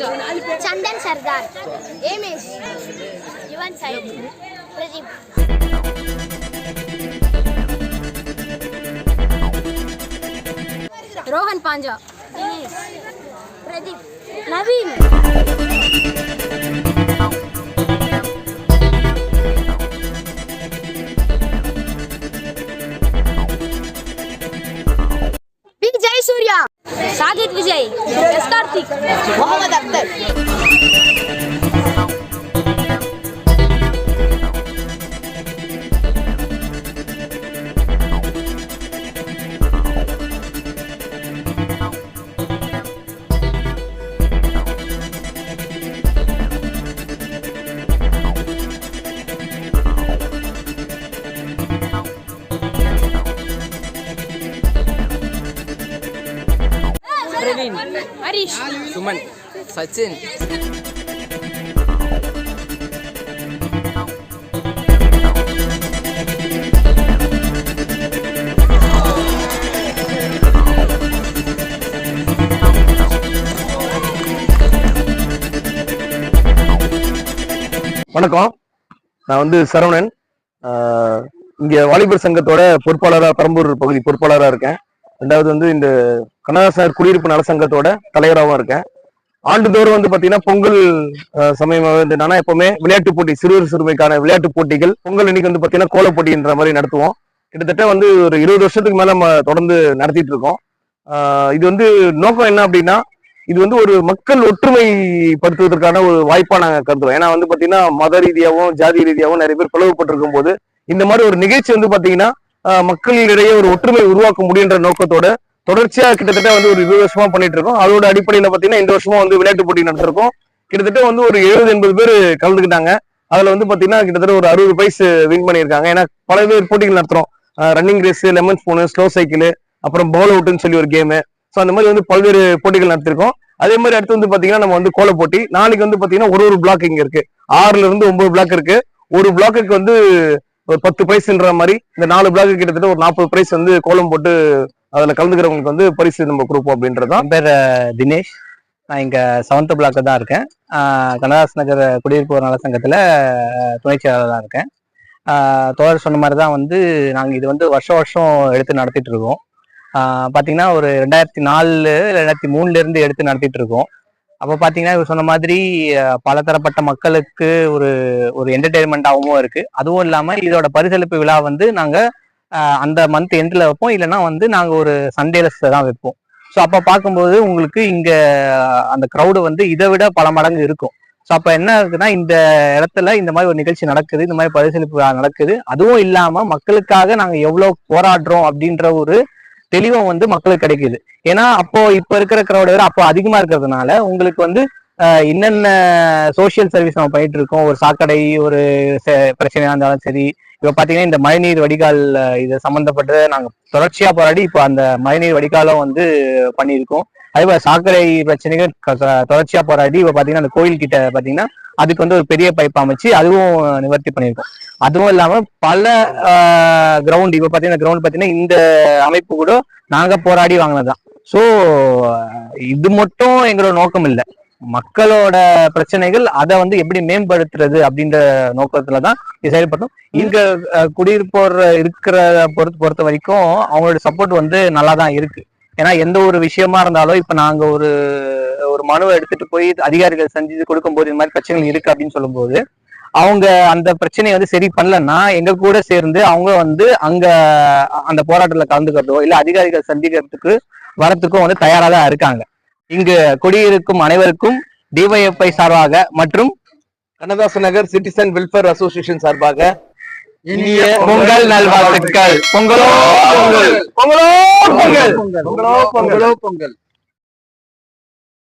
சந்தன் சர்தார் ஏமேஷ் யுவன் சைத் பிரதீப் ரோஹன் பாஞ்சா பிரதீப் நவீன் अभिजीत विजयी कार्तिक मोहम्मद अख्तर பிரவீன் ஹரிஷ் சுமன் சச்சின் வணக்கம். நான் வந்து சரவணன். இங்க வாலிபர் சங்கத்தோட பொறுப்பாளராக பெரம்பூர் பகுதி பொறுப்பாளராக இருக்கேன். ரெண்டாவது வந்து இந்த கனகசார் குடியிருப்பு நல சங்கத்தோட தலைவராகவும் இருக்கேன். ஆண்டுதோறும் வந்து பாத்தீங்கன்னா பொங்கல் சமயமாக வந்து என்னன்னா எப்பவுமே விளையாட்டு போட்டி சிறுவர் சிறுமைக்கான விளையாட்டு போட்டிகள் பொங்கல் இன்னைக்கு வந்து பாத்தீங்கன்னா கோல போட்டின்ற மாதிரி நடத்துவோம். கிட்டத்தட்ட வந்து ஒரு இருபது வருஷத்துக்கு மேல நம்ம தொடர்ந்து நடத்திட்டு இருக்கோம். இது வந்து நோக்கம் என்ன அப்படின்னா இது வந்து ஒரு மக்கள் ஒற்றுமைப்படுத்துவதற்கான ஒரு வாய்ப்பா நாங்க கருதுறோம். ஏன்னா வந்து பாத்தீங்கன்னா மத ரீதியாகவும் ஜாதி ரீதியாகவும் நிறைய பேர் பிளவுபட்டிருக்கும் போது இந்த மாதிரி ஒரு நிகழ்ச்சி வந்து பாத்தீங்கன்னா மக்களிடையே ஒரு ஒற்றுமை உருவாக்க முடியுன்ற நோக்கத்தோட தொடர்ச்சியா கிட்டத்தட்ட வந்து ஒரு இருபது வருஷமா பண்ணிட்டு இருக்கோம். அதோட அடிப்படையில பாத்தீங்கன்னா இந்த வருஷமா வந்து விளையாட்டு போட்டி நடத்திருக்கோம். கிட்டத்தட்ட வந்து ஒரு எழுபது எண்பது பேர் கலந்துக்கிட்டாங்க. அதுல வந்து பாத்தீங்கன்னா கிட்டத்தட்ட ஒரு அறுபது பிரைஸ் வின் பண்ணியிருக்காங்க. ஏன்னா பல பேர் போட்டிகள் நடத்துறோம். Running race lemon spoon slow cycle அப்புறம் பவுல் அவுட்னு சொல்லி ஒரு கேமு ஸோ அந்த மாதிரி வந்து பல்வேறு போட்டிகள் நடத்திருக்கோம். அதே மாதிரி அடுத்து வந்து பாத்தீங்கன்னா நம்ம வந்து கோல போட்டி. நாளைக்கு வந்து பாத்தீங்கன்னா ஒரு ஒரு பிளாக் இங்க இருக்கு. ஆறுல இருந்து ஒன்பது பிளாக் இருக்கு. ஒரு பிளாக்குக்கு வந்து ஒரு பத்து பிரைஸ்ன்ற மாதிரி இந்த நாலு பிளாக்கு கிட்டத்தட்ட ஒரு நாற்பது பிரைஸ் வந்து கோலம் போட்டு அதில் கலந்துக்கிறவங்களுக்கு வந்து பரிசு நம்ம கொடுப்போம் அப்படின்றது தான் பேர் தினேஷ். நான் இங்கே செவன்த் பிளாக்ல தான் இருக்கேன். கனதாஸ் நகர் குடியிருப்பு நல சங்கத்தில் துணை செயலாளராக இருக்கேன். தோழர் சொன்ன மாதிரி தான் வந்து நாங்கள் இது வந்து வருஷம் வருஷம் எடுத்து நடத்திட்டு இருக்கோம். பார்த்தீங்கன்னா ஒரு ரெண்டாயிரத்தி நாலு ரெண்டாயிரத்தி மூணுலேருந்து எடுத்து நடத்திட்டு இருக்கோம். அப்போ பார்த்தீங்கன்னா இவர் சொன்ன மாதிரி பலதரப்பட்ட மக்களுக்கு ஒரு ஒரு என்டர்டெயின்மெண்ட்டாகவும் இருக்குது அதுவும் இல்லாமல் இதோட பரிசளிப்பு விழா வந்து நாங்கள் அந்த மந்த் எண்டில் வைப்போம். இல்லைன்னா வந்து நாங்கள் ஒரு சண்டேல தான் வைப்போம். ஸோ அப்போ பார்க்கும்போது உங்களுக்கு இங்கே அந்த க்ரௌடு வந்து இதை விட பல மடங்கு இருக்கும். ஸோ அப்போ என்ன இருக்குன்னா இந்த இடத்துல இந்த மாதிரி ஒரு நிகழ்ச்சி நடக்குது இந்த மாதிரி பரிசளிப்பு விழா நடக்குது. அதுவும் இல்லாமல் மக்களுக்காக நாங்கள் எவ்வளோ போராடுறோம் அப்படின்ற ஒரு தெளிவும் வந்து மக்களுக்கு கிடைக்குது. ஏன்னா அப்போ இப்ப இருக்கிற க்ரௌடை விட அப்போ அதிகமா இருக்கிறதுனால உங்களுக்கு வந்து என்னென்ன சோஷியல் சர்வீஸ் நம்ம பண்ணிட்டு இருக்கோம்? ஒரு சாக்கடை ஒரு பிரச்சனையா இருந்தாலும் சரி. இப்போ பார்த்தீங்கன்னா இந்த மழைநீர் வடிகால் இது சம்மந்தப்பட்டதை நாங்கள் தொடர்ச்சியாக போராடி இப்போ அந்த மழைநீர் வடிகாலும் வந்து பண்ணியிருக்கோம். அதே போல சாக்கடை பிரச்சனைகள் தொடர்ச்சியாக தொடர்ச்சியா போராடி இப்போ பாத்தீங்கன்னா அந்த கோயில் கிட்ட பாத்தீங்கன்னா அதுக்கு வந்து ஒரு பெரிய பைப் அமைச்சு அதுவும் நிவர்த்தி பண்ணியிருக்கோம். அதுவும் இல்லாம பல கிரவுண்ட் இப்போ பாத்தீங்கன்னா கிரவுண்ட் பாத்தீங்கன்னா இந்த அமைப்பு கூட நாங்க போராடி வாங்கினதுதான். ஸோ இது மட்டும் எங்களோட நோக்கம் இல்லை. மக்களோட பிரச்சனைகள் அதை வந்து எப்படி மேம்படுத்துறது அப்படின்ற நோக்கத்துலதான் இது செயல்பட்டோம் இங்க குடியிருப்போர் இருக்கிற பொறுத்த பொறுத்த வரைக்கும் அவங்களோட சப்போர்ட் வந்து நல்லா தான் இருக்கு. ஏன்னா எந்த ஒரு விஷயமா இருந்தாலும் இப்ப நாங்க ஒரு ஒரு மனுவை எடுத்துட்டு போய் அதிகாரிகள் செஞ்சு கொடுக்கும்போது இந்த மாதிரி பிரச்சனைகள் இருக்கு அப்படின்னு சொல்லும்போது அவங்க அந்த பிரச்சனையை வந்து சரி பண்ணலன்னா எங்க கூட சேர்ந்து அவங்க வந்து அங்க அந்த போராட்டத்துல கலந்துக்கிறதோ இல்ல அதிகாரிகள் சந்திக்கிறதுக்கு வரத்துக்கும் வந்து தயாரா தான் இருக்காங்க. இங்கு குடியிருக்கும் அனைவருக்கும் டிவைஎஃப்ஐ சார்பாக மற்றும் Kannadasan Nagar citizen welfare association சார்பாக இனிய பொங்கல் நல்வாழ்த்துக்கள். பொங்கலோ பொங்கல். பொங்கலோ பொங்கல். பொங்கலோ பொங்கல்.